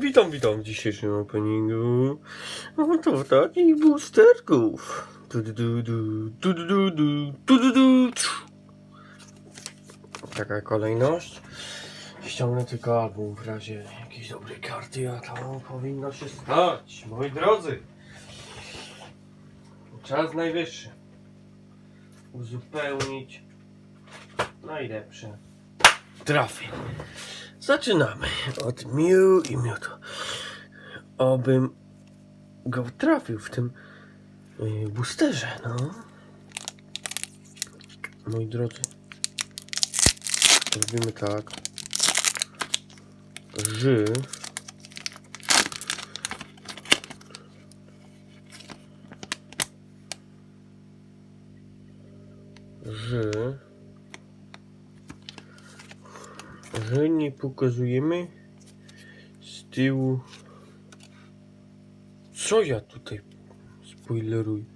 Witam, witam w dzisiejszym openingu. Oto takich boosterków. Taka kolejność. Ściągnę tylko album w razie jakiejś dobrej karty, a to powinno się stać, moi drodzy. Czas najwyższy. Uzupełnić najlepsze trafy. Zaczynamy od miu i miodu. Obym go trafił w tym yy, boosterze, no. Moi drodzy. Robimy tak. Ży. Ży. Гені показуємо з тилу. Що я тут спойлерую?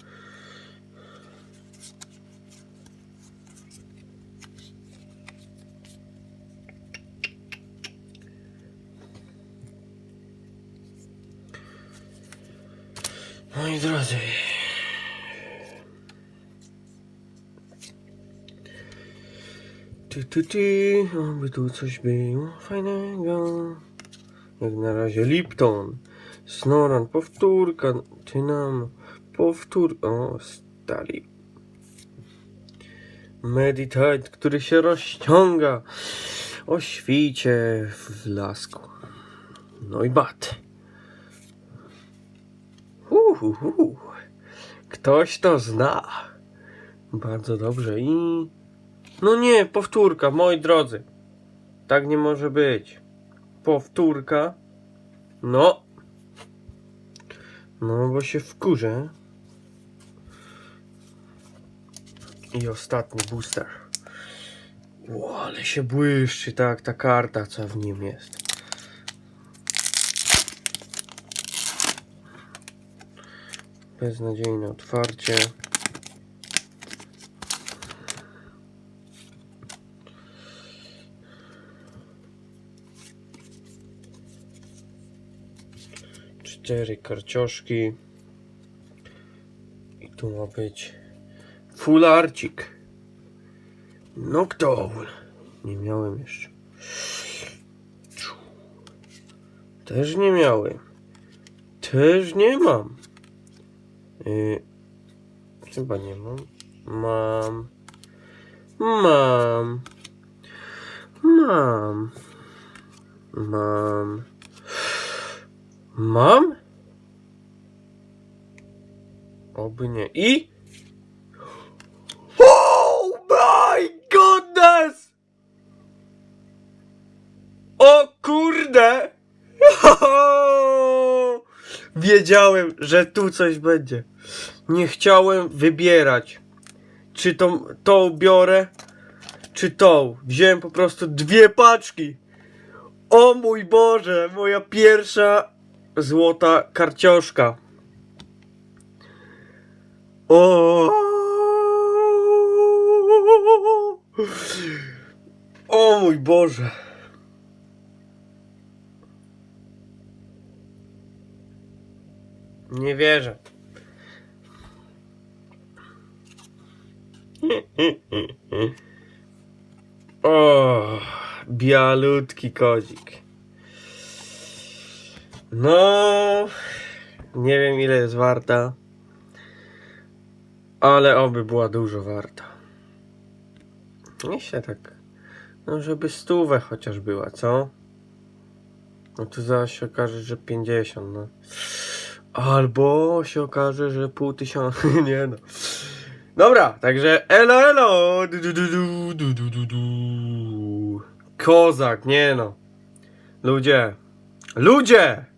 Мої друзі. Ty, ty, ty, oby tu coś było fajnego. Jak na razie Lipton, Snoran, powtórka, ty nam, powtór, o, stali. Meditate, który się rozciąga o świcie w lasku. No i bat. Hu, hu, hu. Ktoś to zna. Bardzo dobrze i no nie, powtórka, moi drodzy. Tak nie może być. Powtórka. No. No, bo się wkurzę. I ostatni booster. Ło, ale się błyszczy, tak, ta karta, co w nim jest. Beznadziejne otwarcie. Cztery karcioszki. I tu ma być fularcik. Noctowl nie miałem jeszcze. Też nie miałem. Też nie mam. Yy, chyba nie mam. Mam. Mam. Mam. Mam Mam? Oby nie. I? Oh my goodness! O kurde! Wiedziałem, że tu coś będzie. Nie chciałem wybierać. Czy tą, tą biorę, czy tą. Wziąłem po prostu dwie paczki. O mój Boże, moja pierwsza złota karcioszka. O! O mój Boże. Nie wierzę. O, bialutki kozik. No, nie wiem ile jest warta, ale oby była dużo warta. Myślę tak, no żeby stówę chociaż była, co? No to zaś się okaże, że 50, no. Albo się okaże, że pół tysiąca, nie no. Dobra, także elo elo! Du, du, du, du, du, du, du. Kozak, nie no. Ludzie! Ludzie!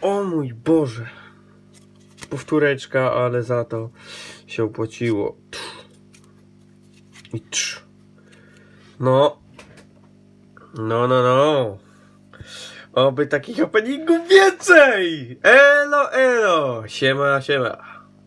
O mój Boże. Powtóreczka, ale za to się opłaciło. I trz. No. No, no, no. Oby takich openingów więcej! Elo, elo! Siema, siema.